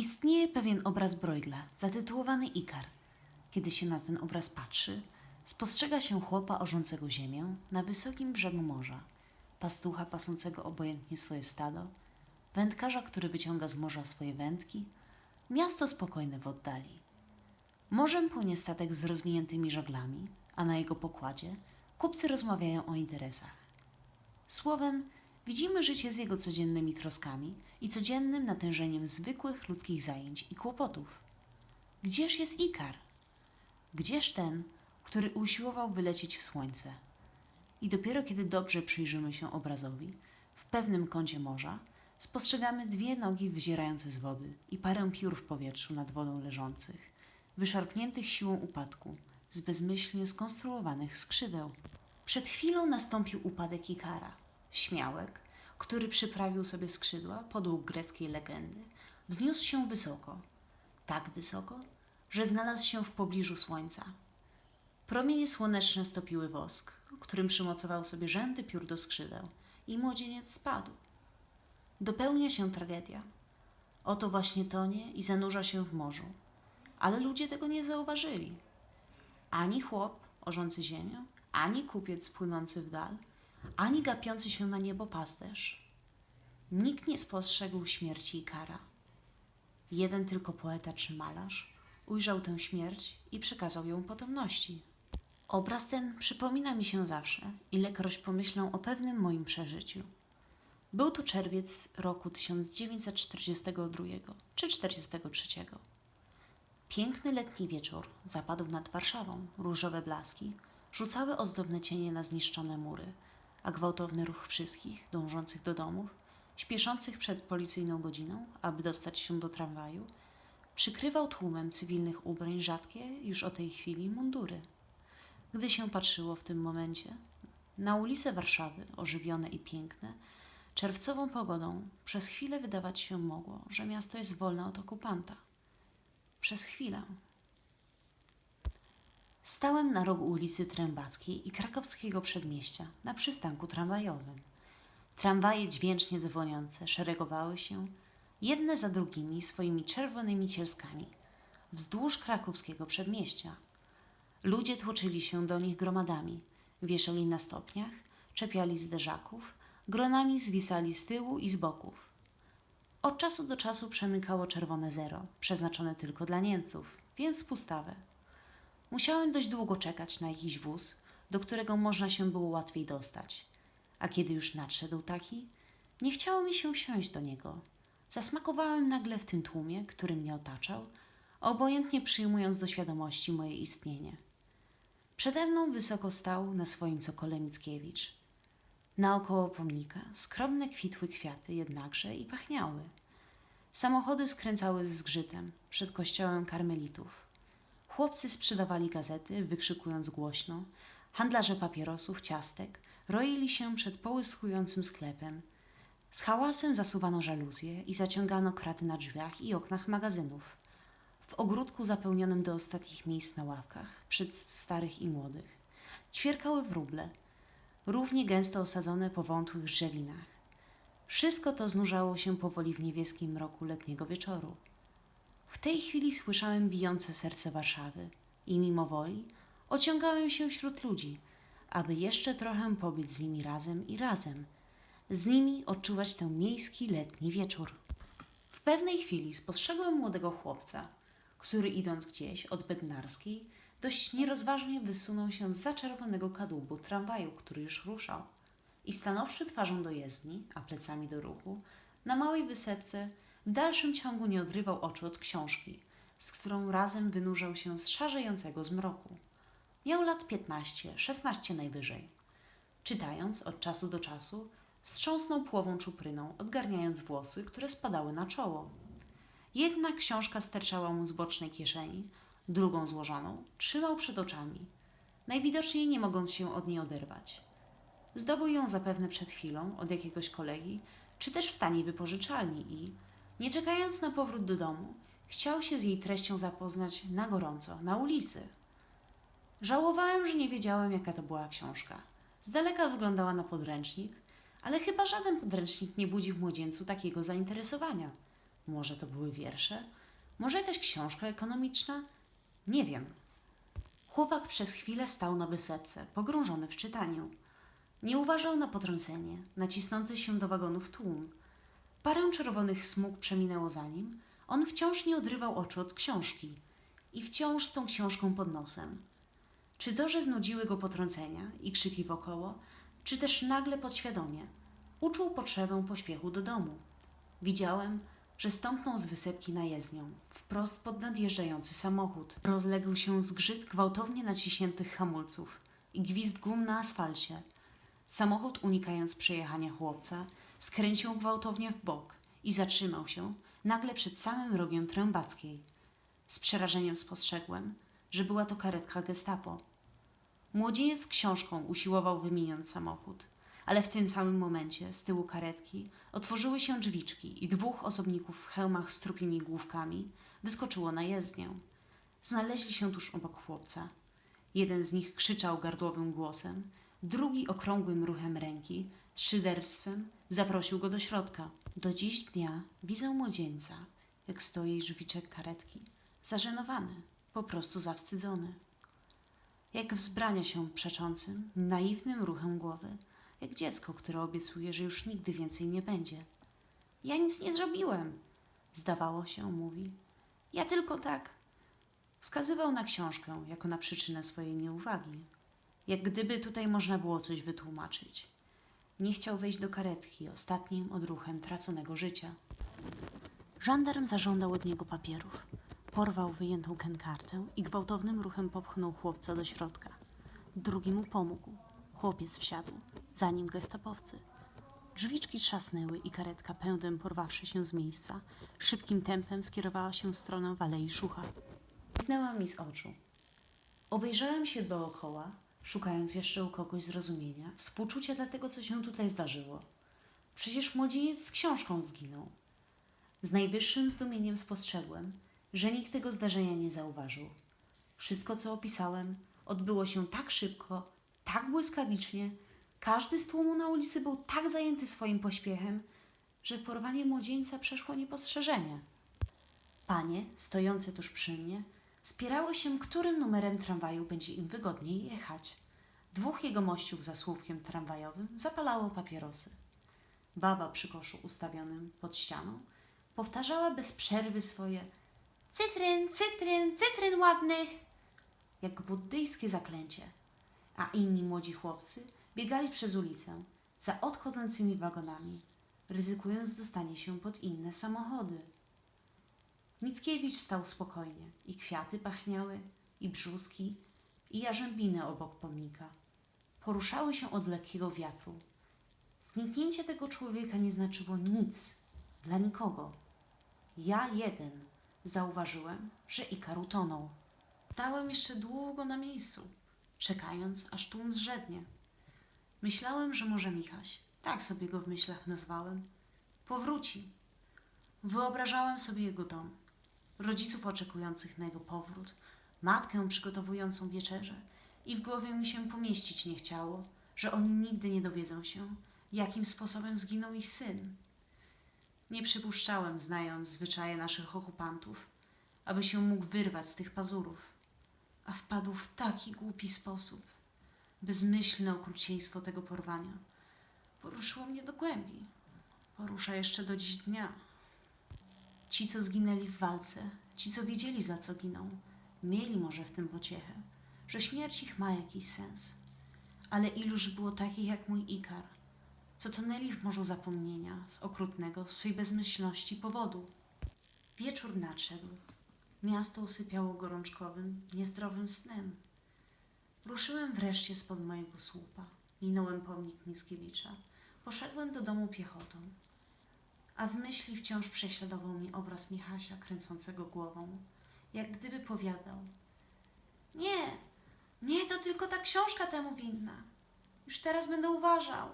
Istnieje pewien obraz Bruegla, zatytułowany Ikar. Kiedy się na ten obraz patrzy, spostrzega się chłopa orzącego ziemię na wysokim brzegu morza, pastucha pasącego obojętnie swoje stado, wędkarza, który wyciąga z morza swoje wędki, miasto spokojne w oddali. Morzem płynie statek z rozwiniętymi żaglami, a na jego pokładzie kupcy rozmawiają o interesach. Słowem, widzimy życie z jego codziennymi troskami i codziennym natężeniem zwykłych ludzkich zajęć i kłopotów. Gdzież jest Ikar? Gdzież ten, który usiłował wylecieć w słońce? I dopiero kiedy dobrze przyjrzymy się obrazowi, w pewnym kącie morza spostrzegamy dwie nogi wyzierające z wody i parę piór w powietrzu nad wodą leżących, wyszarpniętych siłą upadku, z bezmyślnie skonstruowanych skrzydeł. Przed chwilą nastąpił upadek Ikara, śmiałek, który przyprawił sobie skrzydła podług greckiej legendy, wzniósł się wysoko, tak wysoko, że znalazł się w pobliżu słońca. Promienie słoneczne stopiły wosk, którym przymocował sobie rzędy piór do skrzydeł i młodzieniec spadł. Dopełnia się tragedia. Oto właśnie tonie i zanurza się w morzu, ale ludzie tego nie zauważyli. Ani chłop orzący ziemię, ani kupiec płynący w dal, ani gapiący się na niebo pasterz. Nikt nie spostrzegł śmierci Ikara. Jeden tylko poeta czy malarz ujrzał tę śmierć i przekazał ją potomności. Obraz ten przypomina mi się zawsze, ilekroć pomyślę o pewnym moim przeżyciu. Był to czerwiec roku 1942 czy 43. Piękny letni wieczór zapadł nad Warszawą. Różowe blaski rzucały ozdobne cienie na zniszczone mury, a gwałtowny ruch wszystkich dążących do domów, śpieszących przed policyjną godziną, aby dostać się do tramwaju, przykrywał tłumem cywilnych ubrań rzadkie już o tej chwili mundury. Gdy się patrzyło w tym momencie na ulice Warszawy, ożywione i piękne, czerwcową pogodą, przez chwilę wydawać się mogło, że miasto jest wolne od okupanta. Przez chwilę. Stałem na rogu ulicy Trębackiej i krakowskiego przedmieścia, na przystanku tramwajowym. Tramwaje dźwięcznie dzwoniące szeregowały się, jedne za drugimi swoimi czerwonymi cielskami, wzdłuż krakowskiego przedmieścia. Ludzie tłoczyli się do nich gromadami, wieszali na stopniach, czepiali zderzaków, gronami zwisali z tyłu i z boków. Od czasu do czasu przemykało czerwone zero, przeznaczone tylko dla Niemców, więc pustawe. Musiałem dość długo czekać na jakiś wóz, do którego można się było łatwiej dostać. A kiedy już nadszedł taki, nie chciało mi się wsiąść do niego. Zasmakowałem nagle w tym tłumie, który mnie otaczał, obojętnie przyjmując do świadomości moje istnienie. Przede mną wysoko stał na swoim cokole Mickiewicz. Naokoło pomnika skromne kwitły kwiaty jednakże i pachniały. Samochody skręcały z zgrzytem przed kościołem karmelitów. Chłopcy sprzedawali gazety, wykrzykując głośno. Handlarze papierosów, ciastek roili się przed połyskującym sklepem. Z hałasem zasuwano żaluzje i zaciągano kraty na drzwiach i oknach magazynów. W ogródku zapełnionym do ostatnich miejsc na ławkach, przed starych i młodych, ćwierkały wróble, równie gęsto osadzone po wątłych drzewinach. Wszystko to znurzało się powoli w niebieskim mroku letniego wieczoru. W tej chwili słyszałem bijące serce Warszawy i mimo woli ociągałem się wśród ludzi, aby jeszcze trochę pobyć z nimi razem i razem, z nimi odczuwać ten miejski letni wieczór. W pewnej chwili spostrzegłem młodego chłopca, który idąc gdzieś od Bednarskiej, dość nierozważnie wysunął się z czerwonego kadłubu tramwaju, który już ruszał. I stanąwszy twarzą do jezdni, a plecami do ruchu, na małej wysepce w dalszym ciągu nie odrywał oczu od książki, z którą razem wynurzał się z szarzejącego zmroku. Miał lat piętnaście, szesnaście najwyżej. Czytając od czasu do czasu, wstrząsnął płową czupryną, odgarniając włosy, które spadały na czoło. Jedna książka sterczała mu z bocznej kieszeni, drugą złożoną trzymał przed oczami, najwidoczniej nie mogąc się od niej oderwać. Zdobył ją zapewne przed chwilą od jakiegoś kolegi, czy też w taniej wypożyczalni i, nie czekając na powrót do domu, chciał się z jej treścią zapoznać na gorąco, na ulicy. Żałowałem, że nie wiedziałem, jaka to była książka. Z daleka wyglądała na podręcznik, ale chyba żaden podręcznik nie budzi w młodzieńcu takiego zainteresowania. Może to były wiersze? Może jakaś książka ekonomiczna? Nie wiem. Chłopak przez chwilę stał na wysepce, pogrążony w czytaniu. Nie uważał na potrącenie, nacisnący się do wagonów tłum. Parę czerwonych smug przeminęło za nim. On wciąż nie odrywał oczu od książki i wciąż z tą książką pod nosem. Czy to, znudziły go potrącenia i krzyki wokoło, czy też nagle podświadomie uczuł potrzebę pośpiechu do domu. Widziałem, że stąpnął z wysepki na jezdnią, wprost pod nadjeżdżający samochód. Rozległ się zgrzyt gwałtownie naciśniętych hamulców i gwizd gum na asfalcie. Samochód, unikając przejechania chłopca, skręcił gwałtownie w bok i zatrzymał się nagle przed samym rogiem trębackiej. Z przerażeniem spostrzegłem, że była to karetka gestapo. Młodzieniec z książką usiłował wyminąć samochód, ale w tym samym momencie z tyłu karetki otworzyły się drzwiczki i dwóch osobników w hełmach z trupimi główkami wyskoczyło na jezdnię. Znaleźli się tuż obok chłopca. Jeden z nich krzyczał gardłowym głosem, drugi okrągłym ruchem ręki, z szyderstwem zaprosił go do środka. Do dziś dnia widzę młodzieńca, jak stoi drzwiczek karetki, zażenowany, po prostu zawstydzony. Jak wzbrania się przeczącym, naiwnym ruchem głowy, jak dziecko, które obiecuje, że już nigdy więcej nie będzie. Ja nic nie zrobiłem, zdawało się, mówi. Ja tylko tak. Wskazywał na książkę jako na przyczynę swojej nieuwagi. Jak gdyby tutaj można było coś wytłumaczyć. Nie chciał wejść do karetki ostatnim odruchem traconego życia. Żandarm zażądał od niego papierów. Porwał wyjętą kenkartę i gwałtownym ruchem popchnął chłopca do środka. Drugi mu pomógł. Chłopiec wsiadł, za nim gestapowcy. Drzwiczki trzasnęły i karetka pędem porwawszy się z miejsca, szybkim tempem skierowała się w stronę Walei Szucha. Zniknęła mi z oczu. Obejrzałem się dookoła, szukając jeszcze u kogoś zrozumienia, współczucia dla tego, co się tutaj zdarzyło. Przecież młodzieniec z książką zginął. Z najwyższym zdumieniem spostrzegłem, że nikt tego zdarzenia nie zauważył. Wszystko, co opisałem, odbyło się tak szybko, tak błyskawicznie, każdy z tłumu na ulicy był tak zajęty swoim pośpiechem, że porwanie młodzieńca przeszło niepostrzeżenie. Panie, stojące tuż przy mnie, spierały się, którym numerem tramwaju będzie im wygodniej jechać. Dwóch jegomościów za słupkiem tramwajowym zapalało papierosy. Baba przy koszu ustawionym pod ścianą powtarzała bez przerwy swoje cytryn, cytryn, cytryn ładnych, jak buddyjskie zaklęcie. A inni młodzi chłopcy biegali przez ulicę za odchodzącymi wagonami, ryzykując dostanie się pod inne samochody. Mickiewicz stał spokojnie i kwiaty pachniały, i brzuski, i jarzębiny obok pomnika. Poruszały się od lekkiego wiatru. Zniknięcie tego człowieka nie znaczyło nic dla nikogo. Ja jeden zauważyłem, że Ikar utonął. Stałem jeszcze długo na miejscu, czekając, aż tłum zrzednie. Myślałem, że może Michaś, tak sobie go w myślach nazwałem, powróci. Wyobrażałem sobie jego dom, rodziców oczekujących na jego powrót, matkę przygotowującą wieczerzę i w głowie mi się pomieścić nie chciało, że oni nigdy nie dowiedzą się, jakim sposobem zginął ich syn. Nie przypuszczałem, znając zwyczaje naszych okupantów, aby się mógł wyrwać z tych pazurów, a wpadł w taki głupi sposób. Bezmyślne okrucieństwo tego porwania poruszyło mnie do głębi. Porusza jeszcze do dziś dnia. Ci, co zginęli w walce, ci, co wiedzieli, za co giną, mieli może w tym pociechę, że śmierć ich ma jakiś sens. Ale iluż było takich jak mój Ikar, co tonęli w morzu zapomnienia z okrutnego w swej bezmyślności powodu. Wieczór nadszedł. Miasto usypiało gorączkowym, niezdrowym snem. Ruszyłem wreszcie spod mojego słupa. Minąłem pomnik Mickiewicza. Poszedłem do domu piechotą. A w myśli wciąż prześladował mnie obraz Michasia kręcącego głową, jak gdyby powiadał: Nie, nie, to tylko ta książka temu winna. Już teraz będę uważał.